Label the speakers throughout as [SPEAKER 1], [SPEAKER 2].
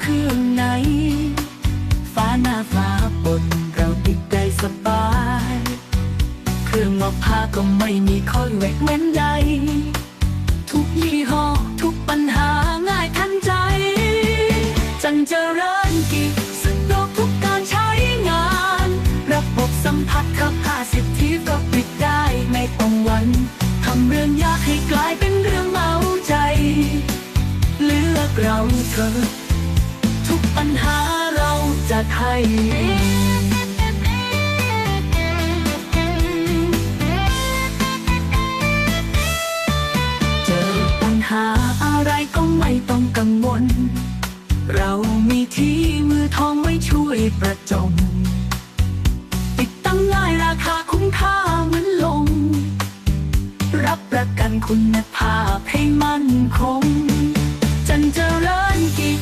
[SPEAKER 1] เครื่องไหน ฟ้าหน้าฟ้าบนเราติดได้สบาย เครื่องมอกผ้าก็ไม่มีข้อแวกเว้นใด ทุกยี่ห้อทุกปัญหาง่ายทันใจ จันเจริญกิจสะดวกทุกการใช้งาน ระบบสัมผัสขับผ้าสิทธิก็ปิดได้ไม่ต้องวันทำเรื่องยากให้กลายเป็นเรื่องเมาใจ เลือกเราเธอ ให้เจอปัญหาอะไรก็ไม่ต้องกังวล เรามีที่มือทองไว้ช่วยประจมติดตั้งง่ายราคาคุ้มค่าเหมือนลง รับประกันคุณภาพให้มั่นคงจันเจริญกิจ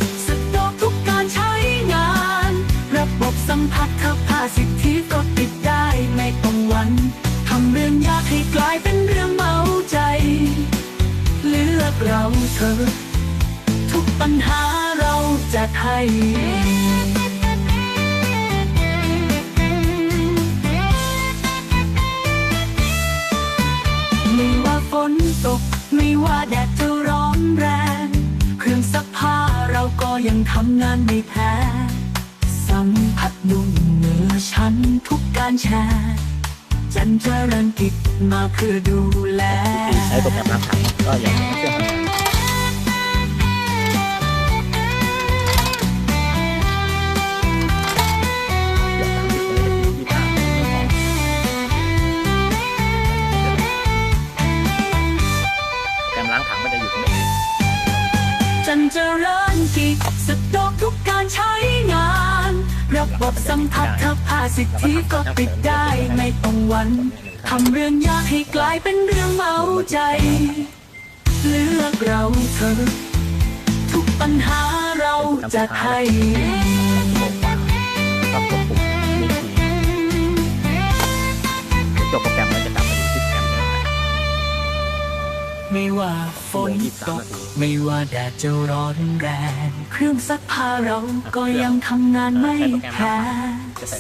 [SPEAKER 1] สัมผัสขับผ้าสิทธิก็ติดได้ไม่ต้องวันทำเรื่องยากให้กลายเป็นเรื่องเมาใจ เลือกเราเธอ ทุกปัญหาเราจะให้ไม่ว่าฝนตก ไม่ว่าแดดจะร้อนแรง เครื่องซักผ้าเราก็ยังทำงานไม่แพ้ ผัสนุ่มเหนือชั้นทุกการแชร์จันเจริญกิจมาเพื่อดูแล
[SPEAKER 2] ใช้โปรแกรมล้างถังก็อย่างนหยอดน้ำที่เขาเรียกที่ผ้าไม่พอโปรแกรมล้างถังมันจะอยู่ตรงนี้
[SPEAKER 1] จันเจริญกิจสะดวกทุกการใช้งาน ระบบสัมผัสเธอพาสิทธิก็ปิดได้ไม่ต้องวันทำเรื่องยากให้กลายเป็นเรื่องเมาใจ เลือกเราเธอ ทุกปัญหาเราจะให้ ไม่ว่าฝนตก ไม่ว่าแดดจะร้อนแรง เครื่องซักผ้าเราก็ยังทำงานไม่แพ้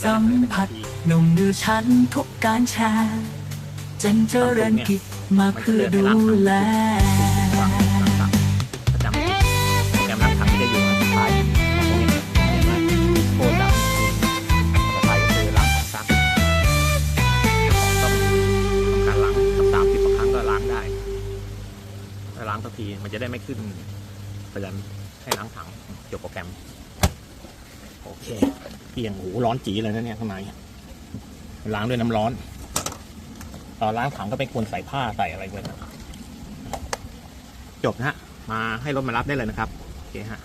[SPEAKER 1] สัมผัสนุ่มดือชั้นทุกการแชร์จันเจริญกิจมาเพื่อดูแล
[SPEAKER 2] ถ้าล้างสักทีมันจะได้ไม่ขึ้นเตือนให้ล้างถังจบโปรแกรม โอเคเปียงหูร้อนจีเลยนะเนี่ยข้างในล้างด้วยน้ำร้อนตอนล้างถังก็ไปควรใส่ผ้าใส่อะไรไว้นะจบนะฮะมาให้รถมารับได้เลยนะครับ โอเคฮะ